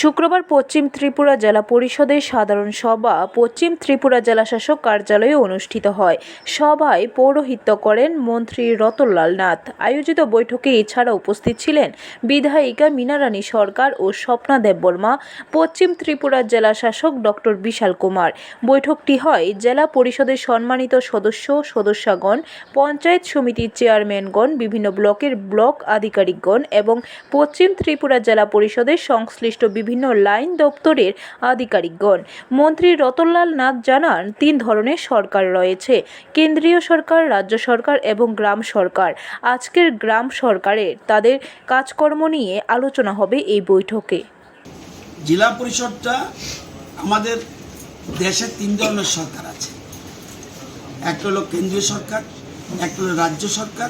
শুক্রবার পশ্চিম ত্রিপুরা জেলা পরিষদের সাধারণ সভা পশ্চিম ত্রিপুরা জেলাশাসক কার্যালয়ে অনুষ্ঠিত হয়। সভায় পৌরোহিত্য করেন মন্ত্রী রতনলাল নাথ। আয়োজিত বৈঠকে এছাড়া উপস্থিত ছিলেন বিধায়িকা মীনারানী সরকার ও স্বপ্না দেববর্মা, পশ্চিম ত্রিপুরা জেলাশাসক ডক্টর বিশাল কুমার। বৈঠকটি হয় জেলা পরিষদের সম্মানিত সদস্য, সদস্যগণ, পঞ্চায়েত সমিতির চেয়ারম্যানগণ, বিভিন্ন ব্লকের ব্লক আধিকারিকগণ এবং পশ্চিম ত্রিপুরা জেলা পরিষদের সংশ্লিষ্ট বিভিন্ন লাইন দপ্তরের আধিকারিকগণ। মন্ত্রী রতনলাল নাথ জানান, তিন ধরনের সরকার রয়েছে। কেন্দ্রীয় সরকার, রাজ্য সরকার এবং গ্রাম সরকার। আজকের গ্রাম সরকারের তাদের কাজকর্ম নিয়ে আলোচনা হবে এই বৈঠকে। জেলা পরিষদটা আমাদের দেশে তিন ধরনের সরকার আছে। একটা হলো কেন্দ্রীয় সরকার একটা হলো রাজ্য সরকার,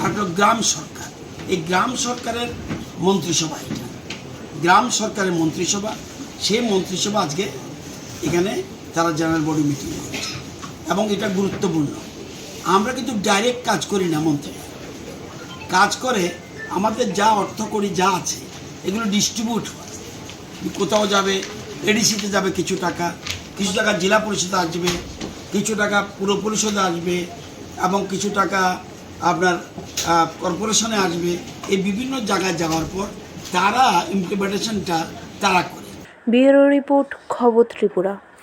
আর একটা গ্রাম সরকার। এই গ্রাম সরকারের মন্ত্রিসভা এটা। গ্রাম সরকারের মন্ত্রিসভা, সেই মন্ত্রিসভা আজকে এখানে তারা জেনারেল বডি মিটিং হচ্ছে এবং এটা গুরুত্বপূর্ণ। আমরা কিন্তু ডাইরেক্ট কাজ করি না মন্ত্রী কাজ করে, আমাদের যা অর্থ করি যা আছে, এগুলো ডিস্ট্রিবিউট হয়। কোথাও যাবে এডিসিতে যাবে কিছু টাকা কিছু টাকা জেলা পরিষদে আসবে, কিছু টাকা পুর পরিষদে আসবে, এবং কিছু টাকা আপনার কর্পোরেশনে আসবে, এই বিভিন্ন জায়গায় যাওয়ার পর তারা ইমপ্লিমেন্টেশনটা তারা করে। ব্যুরো রিপোর্ট খবর ত্রিপুরা।